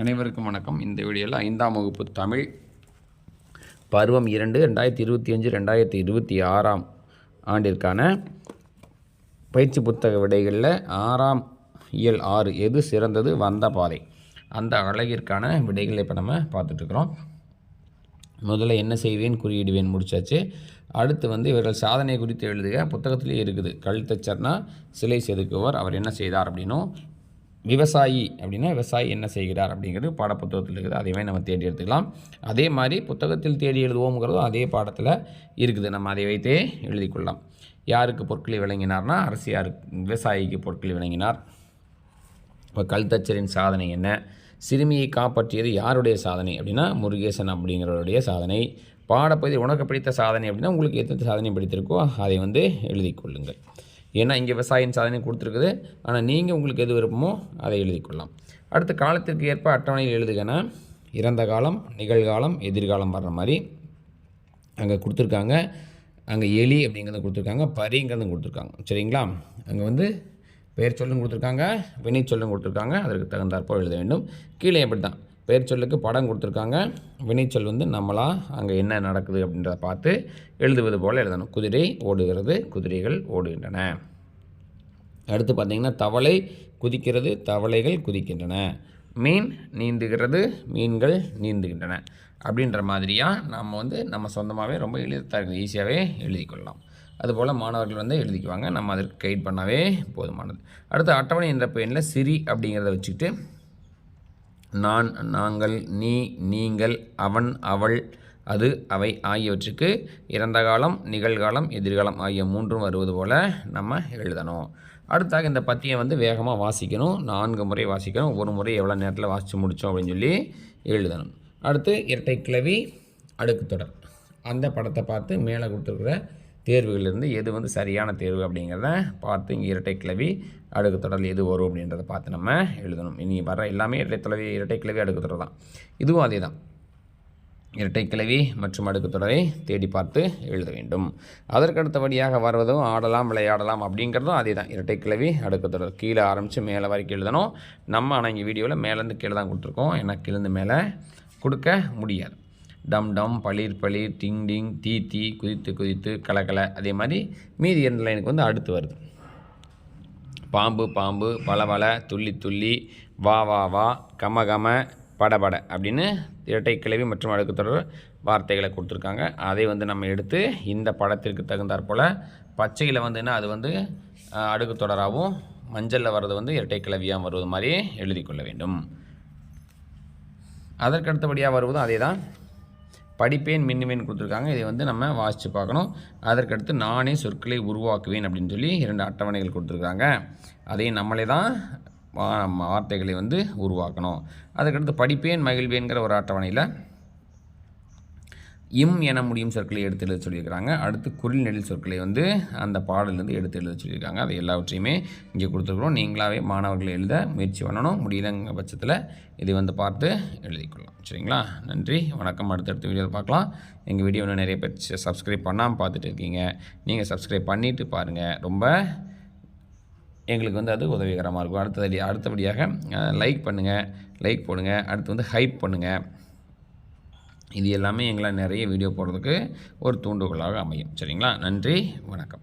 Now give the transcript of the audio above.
அனைவருக்கும் வணக்கம். இந்த வீடியோவில் ஐந்தாம் வகுப்பு தமிழ் பருவம் இரண்டு ரெண்டாயிரத்தி இருபத்தி அஞ்சு ரெண்டாயிரத்தி இருபத்தி ஆறாம் ஆண்டிற்கான பயிற்சி புத்தக விடைகளில் ஆறாம் இயல் ஆறு எது சிறந்தது வந்த பாதை. அந்த அழகிற்கான விடைகளை இப்போ நம்ம பார்த்துட்ருக்குறோம். முதல்ல என்ன செய்வேன் குறியிடுவேன் முடிச்சாச்சு. அடுத்து வந்து இவர்கள் சாதனை குறித்து எழுதுக புத்தகத்திலே இருக்குது. கழுத்தச்சர்னா சிலை செதுக்குவர் அவர் என்ன செய்தார் அப்படின்னும் விவசாயி அப்படின்னா விவசாயி என்ன செய்கிறார் அப்படிங்கிறது பாடப்புத்தகத்தில் இருக்குது. அதையுமே நம்ம தேடி எடுத்துக்கலாம். அதே மாதிரி புத்தகத்தில் தேடி எழுதுவோங்கிறதும் அதே பாடத்தில் இருக்குது. நம்ம அதை வைத்தே எழுதிக்கொள்ளலாம் யாருக்கு பொருட்களை விளங்கினார்னா அரசு யார் விவசாயிக்கு பொருட்களை விளங்கினார் இப்போ கல்தச்சரின் சாதனை என்ன? சிறுமியை காப்பாற்றியது யாருடைய சாதனை அப்படின்னா முருகேசன் அப்படிங்கிறவருடைய சாதனை. பாடப்பகுதி உனக்கு பிடித்த சாதனை அப்படின்னா உங்களுக்கு எத்தனை சாதனை பிடித்திருக்கோ அதை வந்து எழுதி கொள்ளுங்கள். ஏன்னா இங்கே விவசாயின் சாதனை கொடுத்துருக்குது. ஆனால் நீங்கள் உங்களுக்கு எது விருப்பமோ அதை எழுதி கொள்ளலாம். அடுத்த காலத்திற்கு ஏற்ப அட்டவணையில் எழுதுகன்னா இறந்த காலம் நிகழ்காலம் எதிர்காலம் வர்ற மாதிரி அங்கே கொடுத்துருக்காங்க. அங்கே எலி அப்படிங்கிறத கொடுத்துருக்காங்க. பரிங்கிறதும் கொடுத்துருக்காங்க. சரிங்களா? அங்கே வந்து பெயர் சொல்லும் கொடுத்துருக்காங்க வினை சொல்லும் கொடுத்துருக்காங்க. அதற்கு தகுந்தாற்போல் எழுத வேண்டும். கீழே எப்படி தான் பெயர் சொல்லுக்கு படம் கொடுத்துருக்காங்க. வினைச்சொல் வந்து நம்மளா அங்கே என்ன நடக்குது அப்படின்றத பார்த்து எழுதுவது போல் எழுதணும். குதிரை ஓடுகிறது குதிரைகள் ஓடுகின்றன. அடுத்து பார்த்திங்கன்னா தவளை குதிக்கிறது தவளைகள் குதிக்கின்றன. மீன் நீந்துகிறது மீன்கள் நீந்துகின்றன. அப்படின்ற மாதிரியாக நம்ம வந்து நம்ம சொந்தமாகவே ரொம்ப எளிதாக ஈஸியாகவே எழுதி கொள்ளலாம். அதுபோல் மாணவர்கள் வந்து எழுதிக்குவாங்க. நம்ம அதற்கு கைட் பண்ணாவே போதுமானது. அடுத்து அட்டவணை என்ற பெயரில் சிரி அப்படிங்கிறத வச்சுக்கிட்டு நான் நாங்கள் நீ நீங்கள் அவன் அவள் அது அவை ஆகியவற்றுக்கு இறந்த காலம் நிகழ்காலம் எதிர்காலம் ஆகிய மூன்றும் வருவது போல் நம்ம எழுதணும். அடுத்தாக இந்த பத்தியை வந்து வேகமாக வாசிக்கணும். நான்கு முறை வாசிக்கணும். ஒரு முறை எவ்வளோ நேரத்தில் வாசித்து முடித்தோம் அப்படின்னு சொல்லி எழுதணும். அடுத்து இரட்டை கிளவி அடுக்கு தொடர். அந்த படத்தை பார்த்து மேலே கொடுத்துருக்குற தேர்வுகளிலிருந்து எது வந்து சரியான தேர்வு அப்படிங்கிறத பார்த்து இங்கே இரட்டை கிளவி அடுக்கு தொடர் எது வரும் அப்படின்றத பார்த்து நம்ம எழுதணும். இனி வர எல்லாமே இரட்டை தொலைவி இரட்டை கிளவி அடுக்கு தொடர் தான். இதுவும் அதே தான். இரட்டை கிளவி மற்றும் அடுக்கு தொடரை தேடி பார்த்து எழுத வேண்டும். அதற்கு அடுத்தபடியாக வருவதும் ஆடலாம் விளையாடலாம் அப்படிங்கிறதும் அதே தான். இரட்டை கிளவி அடுக்கு தொடர். கீழே ஆரம்பித்து மேலே வரைக்கும் எழுதணும். நம்ம ஆனால் இங்கே வீடியோவில் மேலேருந்து கீழே தான் கொடுத்துருக்கோம். ஏன்னா கீழேருந்து மேலே கொடுக்க முடியாது. டம் டம் பளிர் பளிர் டிங் டிங் தீ தீ குதித்து குதித்து கலக்கலை அதே மாதிரி மீதி இரண்டு லைனுக்கு வந்து அடுத்து வருது. பாம்பு பாம்பு பல துள்ளி துள்ளி வா வா வா கம கம படபட அப்படின்னு இரட்டை கிளவி மற்றும் அடுக்கு தொடர் வார்த்தைகளை கொடுத்துருக்காங்க. அதை வந்து நம்ம எடுத்து இந்த படத்திற்கு தகுந்தாற் போல் பச்சையில் வந்துன்னா அது வந்து அடுக்கு தொடராகவும் மஞ்சளில் வர்றது வந்து இரட்டை கிளவியாக வருவது மாதிரி எழுதி கொள்ள வேண்டும். அதற்கு அடுத்தபடியாக வருவதும் அதே தான் படிப்பேன் மின்னுவேன் கொடுத்துருக்காங்க. இதை வந்து நம்ம வாசித்து பார்க்கணும். அதற்கடுத்து நானே சொற்களை உருவாக்குவேன் அப்படின்னு சொல்லி இரண்டு அட்டவணைகள் கொடுத்துருக்காங்க. அதையும் நம்மளே தான் வார்த்தைகளை வந்து உருவாக்கணும். அதுக்கடுத்து படிப்பேன் மகிழ்வேங்கிற ஒரு அட்டவணையில் இம் என முடியும் சொற்களை எடுத்து எழுத சொல்லியிருக்கிறாங்க. அடுத்து குரில் நெடில் சொற்களை வந்து அந்த பாடலேருந்து எடுத்து எழுத சொல்லியிருக்காங்க. அதை எல்லாவற்றையுமே இங்கே கொடுத்துருக்குறோம். நீங்களாகவே மாணவர்கள் எழுத முயற்சி பண்ணணும். முடியலங்க பட்சத்தில் இதை வந்து பார்த்து எழுதிக்கொள்ளலாம். சரிங்களா? நன்றி. வணக்கம். அடுத்தடுத்த வீடியோவில் பார்க்கலாம். எங்கள் வீடியோ இன்னும் நிறைய பேர் சப்ஸ்கிரைப் பண்ணாமல் பார்த்துட்டு இருக்கீங்க. நீங்கள் சப்ஸ்கிரைப் பண்ணிவிட்டு பாருங்கள் ரொம்ப எங்களுக்கு வந்து அது உதவிகரமாக இருக்கும். அடுத்தபடி அடுத்தபடியாக லைக் பண்ணுங்கள் லைக் போடுங்கள் அடுத்து வந்து ஹைப் பண்ணுங்கள் இது எல்லாமே எங்களால் நிறைய வீடியோ போடுறதுக்கு ஒரு தூண்டுகோலாக அமையும். சரிங்களா? நன்றி வணக்கம்.